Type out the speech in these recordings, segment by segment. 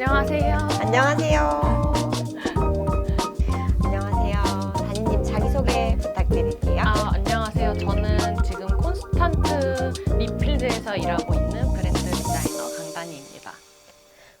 안녕하세요. 안녕하세요. 안녕하세요. 담임님 자기소개 부탁드릴게요. 아, 안녕하세요. 저는 지금 콘스탄트 리필드에서 일하고 있는 브랜드 디자이너 강다니입니다.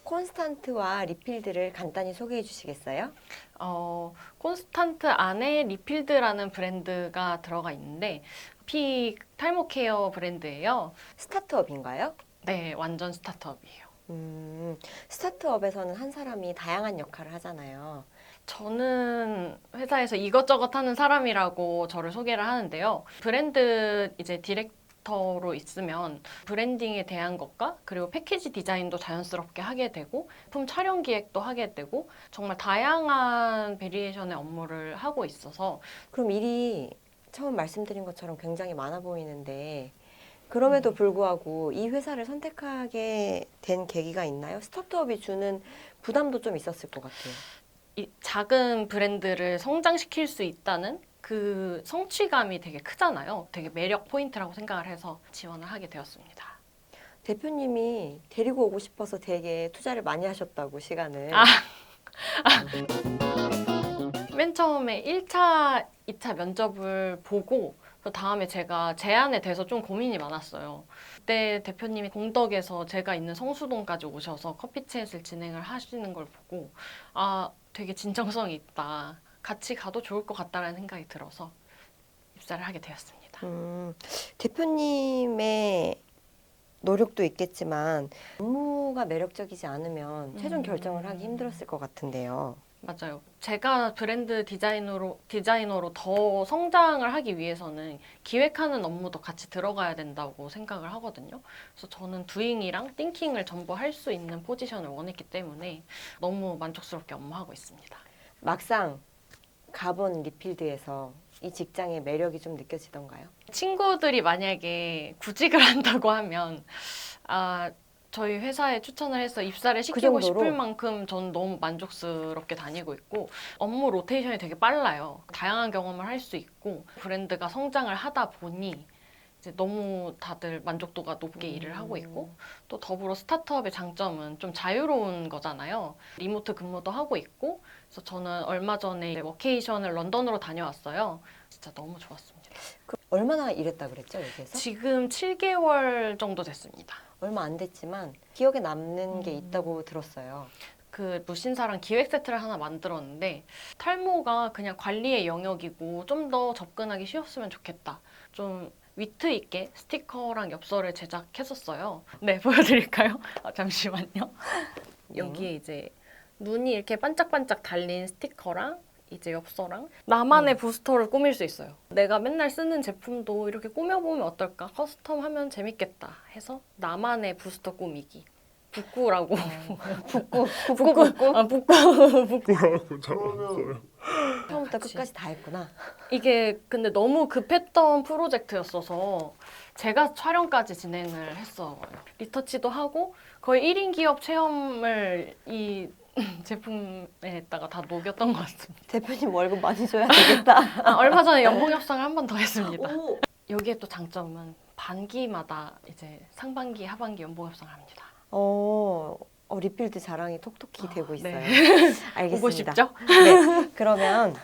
콘스탄트와 리필드를 간단히 소개해 주시겠어요? 어, 콘스탄트 안에 리필드라는 브랜드가 들어가 있는데 피 탈모 케어 브랜드예요. 스타트업인가요? 네, 완전 스타트업이에요. 음, 스타트업에서는 한 사람이 다양한 역할을 하잖아요. 저는 회사에서 이것저것 하는 사람이라고 저를 소개를 하는데요. 브랜드 이제 디렉터로 있으면 브랜딩에 대한 것과 그리고 패키지 디자인도 자연스럽게 하게 되고 품 촬영 기획도 하게 되고 정말 다양한 베리에이션의 업무를 하고 있어서 그럼 일이 처음 말씀드린 것처럼 굉장히 많아 보이는데 그럼에도 불구하고 이 회사를 선택하게 된 계기가 있나요? 스타트업이 주는 부담도 좀 있었을 것 같아요. 이 작은 브랜드를 성장시킬 수 있다는 그 성취감이 되게 크잖아요. 되게 매력 포인트라고 생각을 해서 지원을 하게 되었습니다. 대표님이 데리고 오고 싶어서 되게 투자를 많이 하셨다고 시간을. 아. 맨 처음에 1차, 2차 면접을 보고 그 다음에 제가 제안에 대해서 좀 고민이 많았어요. 그때 대표님이 공덕에서 제가 있는 성수동까지 오셔서 커피챗을 진행을 하시는 걸 보고 아 되게 진정성이 있다. 같이 가도 좋을 것 같다라는 생각이 들어서 입사를 하게 되었습니다. 음, 대표님의 노력도 있겠지만 업무가 매력적이지 않으면 최종 음. 결정을 하기 힘들었을 것 같은데요. 맞아요. 제가 브랜드 디자이너로 디자이너로 더 성장을 하기 위해서는 기획하는 업무도 같이 들어가야 된다고 생각을 하거든요. 그래서 저는 두잉이랑 띵킹을 전부 할 수 있는 포지션을 원했기 때문에 너무 만족스럽게 업무하고 있습니다. 막상 가본 리필드에서 이 직장의 매력이 좀 느껴지던가요? 친구들이 만약에 구직을 한다고 하면 아 저희 회사에 추천을 해서 입사를 시키고 그 정도로? 싶을 만큼 전 너무 만족스럽게 다니고 있고 업무 로테이션이 되게 빨라요. 다양한 경험을 할 수 있고 브랜드가 성장을 하다 보니 이제 너무 다들 만족도가 높게 일을 하고 있고 또 더불어 스타트업의 장점은 좀 자유로운 거잖아요. 리모트 근무도 하고 있고 그래서 저는 얼마 전에 이제 워케이션을 런던으로 다녀왔어요. 진짜 너무 좋았습니다. 그 얼마나 일했다 그랬죠 여기에서? 지금 7개월 정도 됐습니다. 얼마 안 됐지만 기억에 남는 게 음. 있다고 들었어요. 그 무신사랑 기획 세트를 하나 만들었는데 탈모가 그냥 관리의 영역이고 좀 더 접근하기 쉬웠으면 좋겠다. 좀 위트 있게 스티커랑 엽서를 제작했었어요. 네, 보여드릴까요? 아, 잠시만요. 여기에 이제 눈이 이렇게 반짝반짝 달린 스티커랑 이제 엽서랑 나만의 부스터를 꾸밀 수 있어요. 내가 맨날 쓰는 제품도 이렇게 꾸며보면 어떨까? 커스텀하면 재밌겠다 해서 나만의 부스터 꾸미기. 북구라고. 북구, 북구, 북구. 아, 북구, 북구. 없어요. 처음부터 같이. 끝까지 다 했구나. 이게 근데 너무 급했던 프로젝트였어서 제가 촬영까지 진행을 했어요. 리터치도 하고 거의 1인 기업 체험을 이 제품에다가 다 녹였던 것 같습니다. 대표님 월급 많이 줘야 되겠다. 아, 얼마 전에 연봉 협상을 한 번 더 했습니다. 오. 여기에 또 장점은 반기마다 이제 상반기, 하반기 연봉 협상을 합니다. 어, 어, 리필드 자랑이 톡톡히 아, 되고 있어요. 네. 알겠습니다. 보고 싶죠? 네. 그러면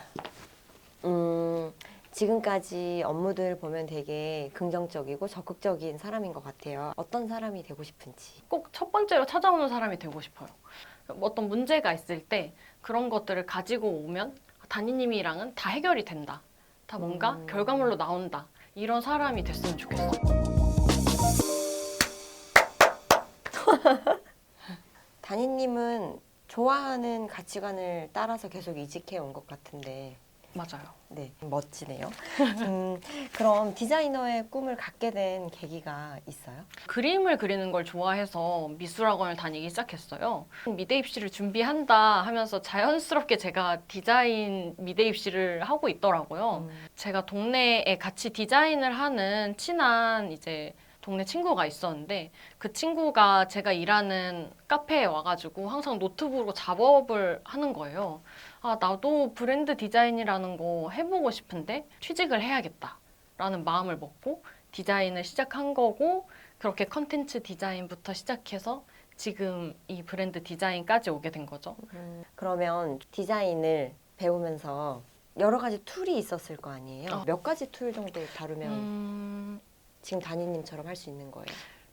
음, 지금까지 업무들 보면 되게 긍정적이고 적극적인 사람인 것 같아요. 어떤 사람이 되고 싶은지. 꼭 첫 번째로 찾아오는 사람이 되고 싶어요. 어떤 문제가 있을 때 그런 것들을 가지고 오면 담임님이랑은 다 해결이 된다. 다 뭔가 음. 결과물로 나온다. 이런 사람이 됐으면 좋겠어 요. 단희님은 좋아하는 가치관을 따라서 계속 이직해 온 것 같은데, 맞아요. 네, 멋지네요. 음, 그럼 디자이너의 꿈을 갖게 된 계기가 있어요? 그림을 그리는 걸 좋아해서 미술학원을 다니기 시작했어요. 미대 입시를 준비한다 하면서 자연스럽게 제가 디자인 미대 입시를 하고 있더라고요. 음, 제가 동네에 같이 디자인을 하는 친한 이제 동네 친구가 있었는데 그 친구가 제가 일하는 카페에 와가지고 항상 노트북으로 작업을 하는 거예요. 아, 나도 브랜드 디자인이라는 거 해보고 싶은데 취직을 해야겠다 라는 마음을 먹고 디자인을 시작한 거고 그렇게 컨텐츠 디자인부터 시작해서 지금 이 브랜드 디자인까지 오게 된 거죠. 음, 그러면 디자인을 배우면서 여러 가지 툴이 있었을 거 아니에요? 어. 몇 가지 툴 정도 다루면 음, 지금 다니님처럼 할 수 있는 거예요?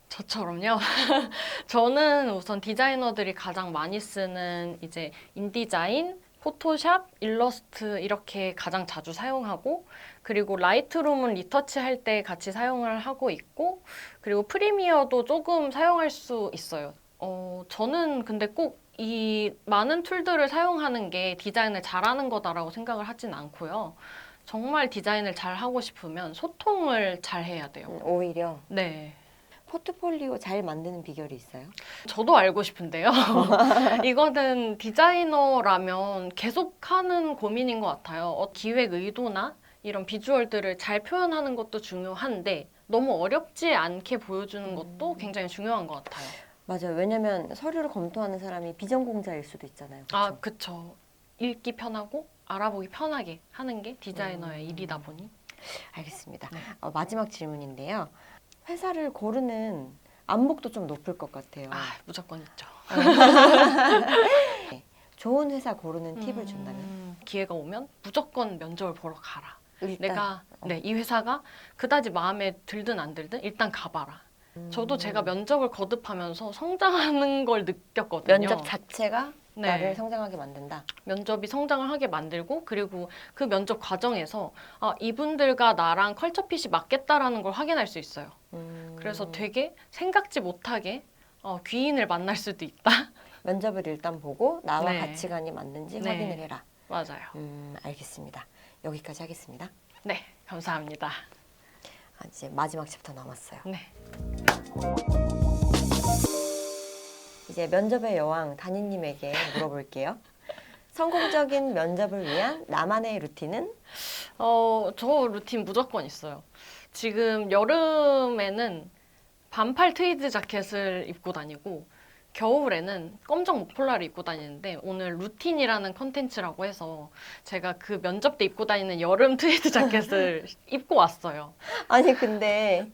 저처럼요. 저는 우선 디자이너들이 가장 많이 쓰는 이제 인디자인, 포토샵, 일러스트 이렇게 가장 자주 사용하고 그리고 라이트룸은 리터치 할 때 같이 사용을 하고 있고 그리고 프리미어도 조금 사용할 수 있어요. 어, 저는 근데 꼭 이 많은 툴들을 사용하는 게 디자인을 잘하는 거다라고 생각을 하진 않고요. 정말 디자인을 잘 하고 싶으면 소통을 잘 해야 돼요. 음, 오히려 네. 포트폴리오 잘 만드는 비결이 있어요? 저도 알고 싶은데요. 이거는 디자이너라면 계속 하는 고민인 것 같아요. 어, 기획 의도나 이런 비주얼들을 잘 표현하는 것도 중요한데 너무 어렵지 않게 보여주는 것도 굉장히 중요한 것 같아요. 맞아요. 왜냐면 서류를 검토하는 사람이 비전공자일 수도 있잖아요. 그쵸? 아, 그쵸. 읽기 편하고 알아보기 편하게 하는 게 디자이너의 음. 일이다 보니. 알겠습니다. 네. 어, 마지막 질문인데요. 회사를 고르는 안목도 좀 높을 것 같아요. 아, 무조건 있죠. 좋은 회사 고르는 팁을 준다면 음, 기회가 오면 무조건 면접을 보러 가라. 일단 내가 어. 네, 이 회사가 그다지 마음에 들든 안 들든 일단 가봐라. 음. 저도 제가 면접을 거듭하면서 성장하는 걸 느꼈거든요. 면접 자체가 네. 나를 성장하게 만든다. 면접이 성장을 하게 만들고 그리고 그 면접 과정에서 아, 이분들과 나랑 컬처핏이 맞겠다라는 걸 확인할 수 있어요. 음. 그래서 되게 생각지 못하게 어, 귀인을 만날 수도 있다. 면접을 일단 보고 나와 네. 가치관이 맞는지 네. 확인을 해라. 맞아요. 음, 알겠습니다. 여기까지 하겠습니다. 네, 감사합니다. 아, 이제 마지막 챕터 남았어요. 네. 이제 면접의 여왕 다니님에게 물어볼게요. 성공적인 면접을 위한 나만의 루틴은 어, 저 루틴 무조건 있어요. 지금 여름에는 반팔 트위드 자켓을 입고 다니고 겨울에는 검정 목폴라를 입고 다니는데 오늘 루틴이라는 컨텐츠라고 해서 제가 그 면접 때 입고 다니는 여름 트위드 자켓을 입고 왔어요. 아니 근데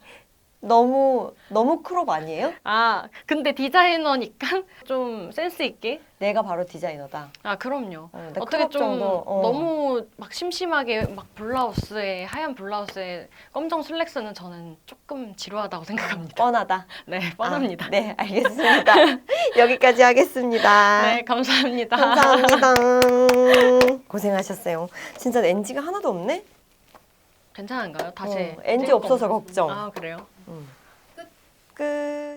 너무 너무 크롭 아니에요? 아, 근데 디자이너니까 좀 센스 있게 내가 바로 디자이너다. 아, 그럼요. 어, 나 어떻게 크롭 좀 정도, 어. 너무 막 심심하게 막 블라우스에 하얀 블라우스에 검정 슬랙스는 저는 조금 지루하다고 생각합니다. 뻔하다. 네, 뻔합니다. 아, 네, 알겠습니다. 여기까지 하겠습니다. 네, 감사합니다. 감사합니다. 고생하셨어요. 진짜 NG가 하나도 없네? 괜찮은가요? 다시 어, NG 찍을 없어서 거- 걱정. 아, 그래요? 끝.